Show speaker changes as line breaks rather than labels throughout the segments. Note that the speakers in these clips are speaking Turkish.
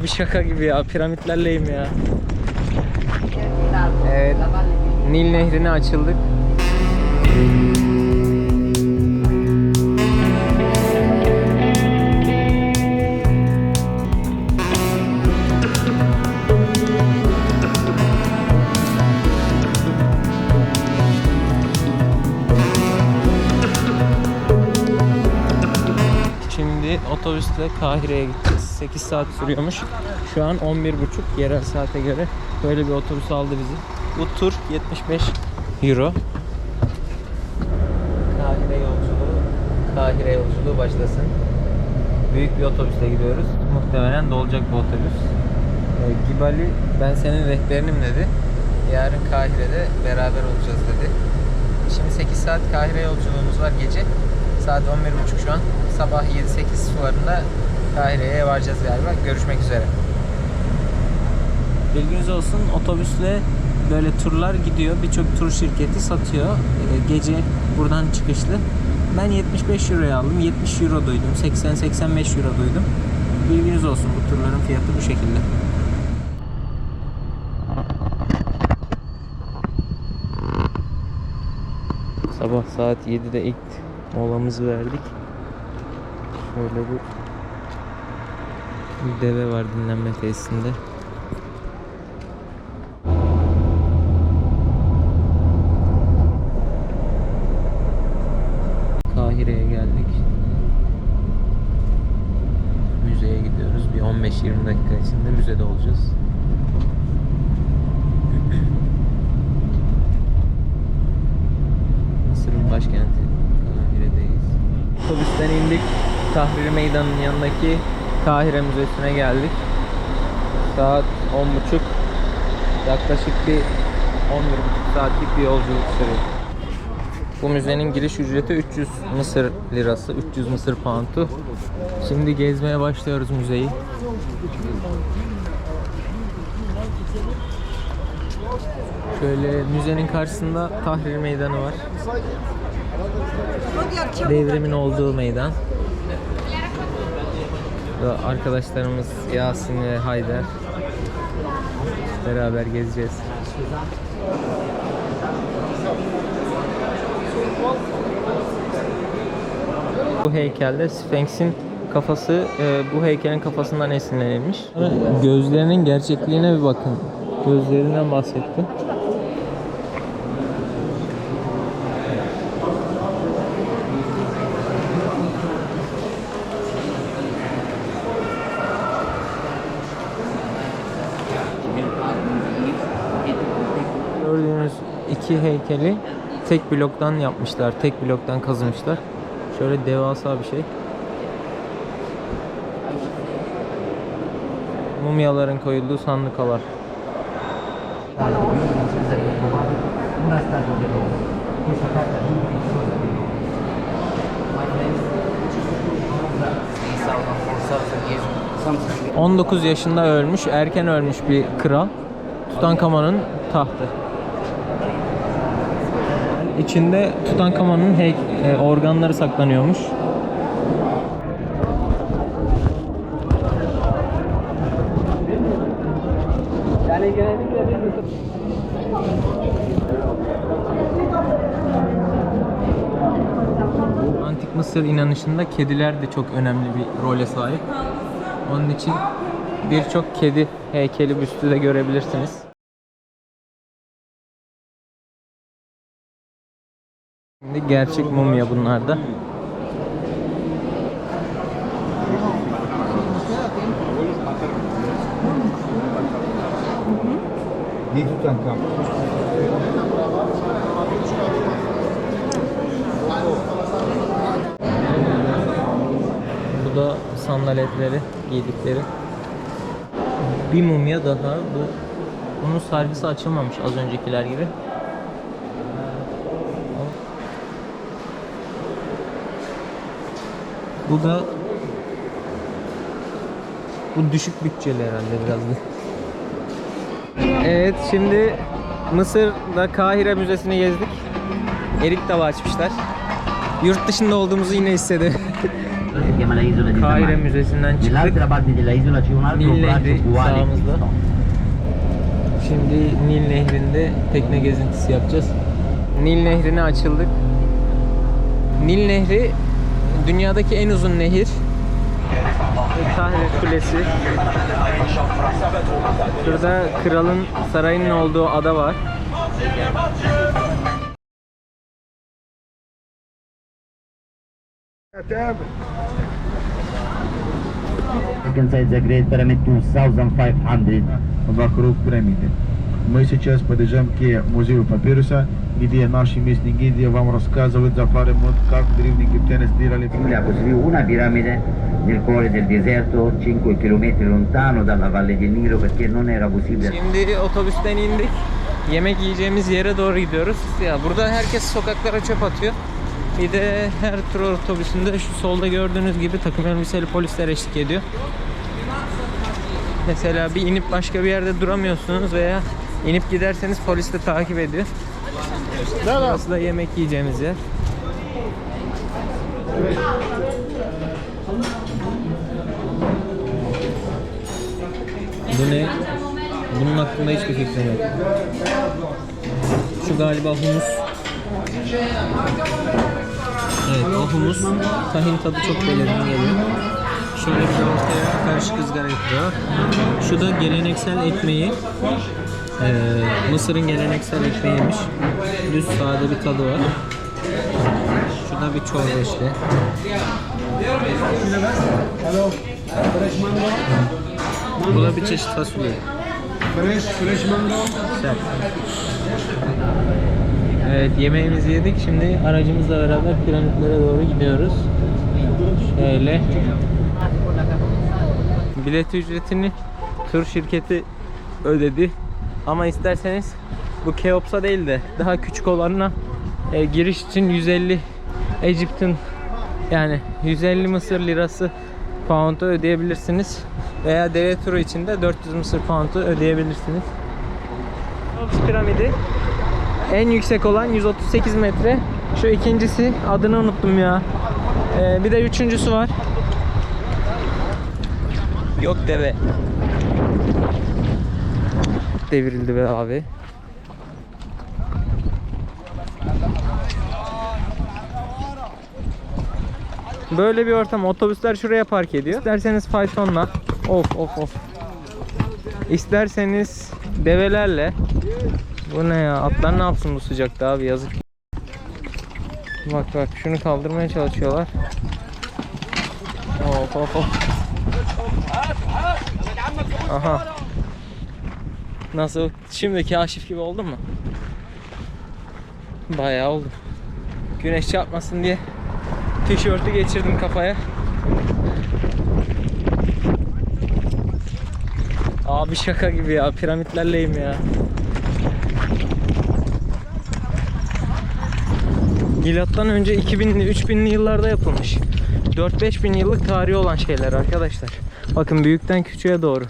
Abi şaka gibi ya. Piramitlerleyim ya. Evet. Nil Nehri'ne açıldık. Şimdi otobüsle Kahire'ye gideceğiz. 8 saat sürüyormuş. Şu an 11.30 yerel saate göre böyle bir otobüs aldı bizi. Bu tur 75 euro. Kahire yolculuğu, Kahire yolculuğu başlasın. Büyük bir otobüsle gidiyoruz. Muhtemelen dolacak bu otobüs. Ee, Gibali ben senin rehberinim dedi. Yarın Kahire'de beraber olacağız dedi. Şimdi 8 saat Kahire yolculuğumuz var gece. Saat 11.30 şu an. Sabah 7-8 sularında Kahire'ye varacağız galiba. Görüşmek üzere. Bilginiz olsun otobüsle böyle turlar gidiyor. Birçok tur şirketi satıyor. Ee, Gece buradan çıkışlı. Ben 75 euroya aldım. 70 euro duydum. 80-85 euro duydum. Bilginiz olsun bu turların fiyatı bu şekilde. Sabah saat 7'de ilk molamızı verdik. Şöyle bir, bir deve var dinlenme tesisinde. Kahire'ye geldik. Müzeye gidiyoruz. Bir 15-20 dakika içinde müzede olacağız. Mısır'ın başkenti Kahire'deyiz. Otobüsten indik. Tahrir Meydanı'nın yanındaki Kahire Müzesi'ne geldik. Saat 10.30. Yaklaşık bir 11.5 saatlik bir yolculuk sürüyor. Bu müzenin giriş ücreti 300 Mısır lirası, 300 Mısır poundu. Şimdi gezmeye başlıyoruz müzeyi. Şöyle müzenin karşısında Tahrir Meydanı var. Devrimin olduğu meydan. Arkadaşlarımız Yasin ve Haydar beraber gezeceğiz. Bu heykelde Sphinx'in kafası e, bu heykelin kafasından esinlenilmiş. Gözlerinin gerçekliğine bir bakın. Gözlerinden bahsetti. Gördüğünüz iki heykeli tek bloktan yapmışlar. Tek bloktan kazımışlar. Şöyle devasa bir şey. Mumyaların koyulduğu sandıkalar.
una statua di Roma, questa carta di di Roma. Something.
19 yaşında ölmüş, erken ölmüş bir kral. Tutankamon'un tahtı. İçinde Tutankamon'un e, organları saklanıyormuş. Antik Mısır inanışında kediler de çok önemli bir role sahip. Onun için birçok kedi heykeli büstü de görebilirsiniz. Şimdi gerçek mumya bunlar da.
Di Tutankhamon.
Bu da sandaletleri giydikleri. Bir mumya daha. Bu bunun sargısı açılmamış az öncekiler gibi. Bu da bu düşük bütçeli herhalde biraz da. Evet şimdi Mısır'da Kahire Müzesi'ni gezdik. Erik dağı açmışlar. Yurt dışında olduğumuzu yine hissediyorum.
si chiama la isola di
Kahire. Müzesi'nden çıktık. Nil Nehri sağımızda. Şimdi Nil Nehri'nde tekne gezintisi yapacağız. Nil Nehri'ne açıldık. Nil Nehri dünyadaki en uzun nehir. Tahrir Kulesi. Şurada kralın sarayının olduğu ada var.
Second side is a great pyramid 2500
Bakruk pyramid. Мы сейчас подъезжаем к музею папируса, где наши местные гиды вам рассказывают за пару минут, как древние египтяне сделали
Giulia costruì una piramide nel cuore del deserto, 5 km lontano dalla valle del Nilo perché non era possibile.
Şimdi otobüsten indik. Yemek yiyeceğimiz yere doğru gidiyoruz. Ya burada herkes sokaklara çöp atıyor. Bir de her tur otobüsünde şu solda gördüğünüz gibi takım elbiseli polisler eşlik ediyor. Mesela bir inip başka bir yerde duramıyorsunuz veya inip giderseniz polis de takip ediyor. Burası da yemek yiyeceğimiz yer. Bu ne? Bunun hakkında hiçbir fikrim yok. Şu galiba humus. Evet o humus. Tahin tadı çok belirgin geliyor. Şöyle bir ortaya karışık ızgara yapıyor. Şu da geleneksel ekmeği. Ee, Mısır'ın geleneksel ekmeğiymiş. Düz sade bir tadı var. Şu da bir çorba işte. Bu da bir çeşit fasulye. Güzel. Evet yemeğimizi yedik. Şimdi aracımızla beraber piramitlere doğru gidiyoruz. Şöyle. Bilet ücretini tur şirketi ödedi. Ama isterseniz bu Keops'a değil de daha küçük olanına e, giriş için 150 Egypt'in yani 150 Mısır lirası pound'u ödeyebilirsiniz. Veya deve turu için de 400 Mısır pound'u ödeyebilirsiniz. Keops piramidi en yüksek olan 138 metre. Şu ikincisi adını unuttum ya. Ee, bir de üçüncüsü var. Yok deve. Devrildi be abi. Böyle bir ortam. Otobüsler şuraya park ediyor. İsterseniz faytonla. Of of of. İsterseniz develerle. Bu ne ya? Atlar ne yapsın bu sıcakta abi yazık. Bak bak şunu kaldırmaya çalışıyorlar. Of of of. Aha. Nasıl? Şimdi kaşif gibi oldun mu? Bayağı oldu. Güneş çarpmasın diye tişörtü geçirdim kafaya. Abi şaka gibi ya piramitlerleyim ya. Milattan önce 2000'li 3000'li yıllarda yapılmış. 4-5 bin yıllık tarihi olan şeyler arkadaşlar. Bakın büyükten küçüğe doğru.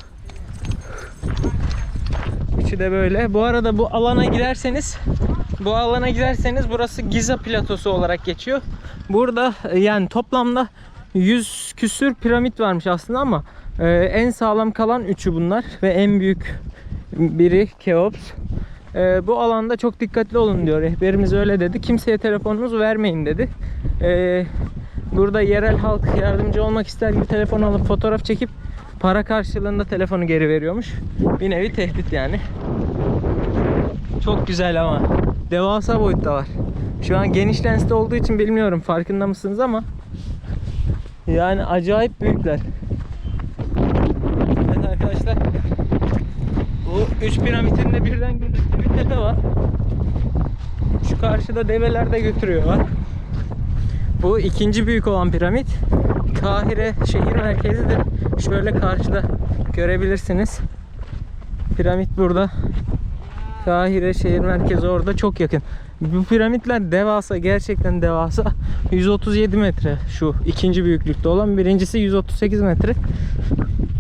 İçi de böyle. Bu arada bu alana girerseniz bu alana girerseniz burası Giza platosu olarak geçiyor. Burada e, yani toplamda 100 küsür piramit varmış aslında ama e, en sağlam kalan üçü bunlar ve en büyük biri Keops. E, bu alanda çok dikkatli olun diyor. Rehberimiz öyle dedi. Kimseye telefonunuzu vermeyin dedi. E, burada yerel halk yardımcı olmak ister gibi telefon alıp fotoğraf çekip para karşılığında telefonu geri veriyormuş. Bir nevi tehdit yani. Çok güzel ama. Devasa boyutta var. Şu an geniş lensli olduğu için bilmiyorum farkında mısınız ama yani acayip büyükler. Evet arkadaşlar. Bu üç piramitin de birden gözüktüğü bir tepe var. Şu karşıda develer de götürüyorlar. Bu ikinci büyük olan piramit. Kahire şehir merkezidir. Şöyle karşıda görebilirsiniz. Piramit burada. Kahire şehir merkezi orada çok yakın. Bu piramitler devasa gerçekten devasa. 137 metre şu ikinci büyüklükte olan. Birincisi 138 metre.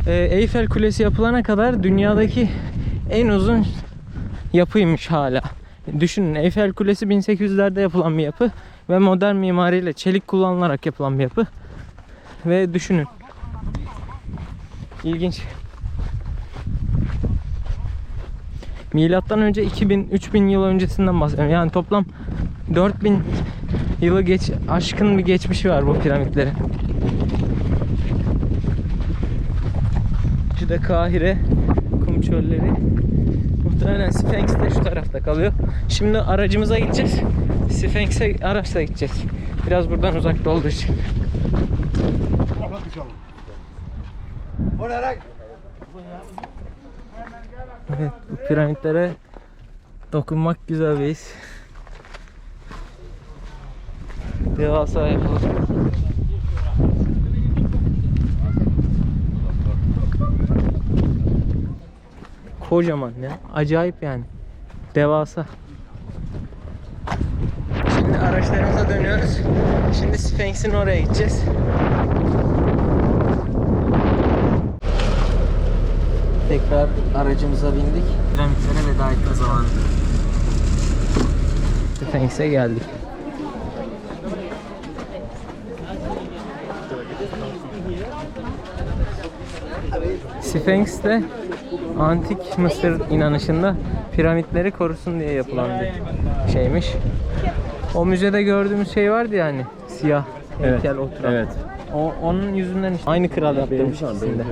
Ee, Eyfel Kulesi yapılana kadar dünyadaki en uzun yapıymış hala. Düşünün Eyfel Kulesi 1800'lerde yapılan bir yapı ve modern mimariyle çelik kullanılarak yapılan bir yapı. ve düşünün. İlginç. Milattan önce 2000 3000 yıl öncesinden bahsediyorum. Yani toplam 4000 yılı geç aşkın bir geçmişi var bu piramitlerin. Şu da Kahire kum çölleri. Muhtemelen Sphinx de şu tarafta kalıyor. Şimdi aracımıza gideceğiz. Sphinx'e araçla gideceğiz. Biraz buradan uzakta olduğu için. Evet bu piramitlere dokunmak güzel bir his. Devasa yapılar. Kocaman ya. Acayip yani. Devasa. Şimdi araçlarımıza dönüyoruz. Şimdi Sphinx'in oraya gideceğiz. Tekrar aracımıza bindik. Piramitlere veda etme zamanı. Sphinx'e geldik. Sphinx de antik Mısır inanışında piramitleri korusun diye yapılan bir şeymiş. O müzede gördüğümüz şey vardı ya hani siyah heykel oturan.
Evet.
O, onun yüzünden işte aynı kral yaptırmış ikisinde.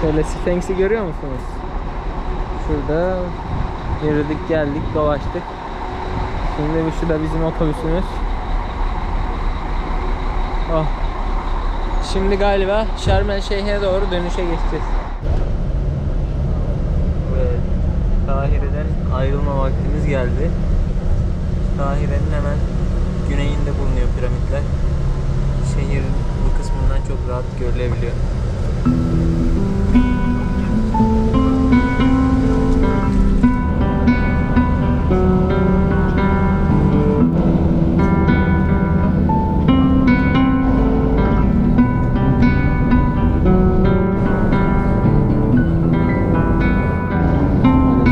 Şöyle Sphinx'i görüyor musunuz? Şurada yürüdük geldik dolaştık. Şimdi bir şu da bizim otobüsümüz. Oh. Şimdi galiba Şarm El Şeyh'e doğru dönüşe geçeceğiz. Evet. Kahire'den ayrılma vaktimiz geldi. Kahire'nin hemen güneyinde bulunuyor piramitler. Şehrin bu kısmından çok rahat görülebiliyor.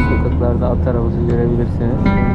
Sokaklarda at arabası görebilirsiniz.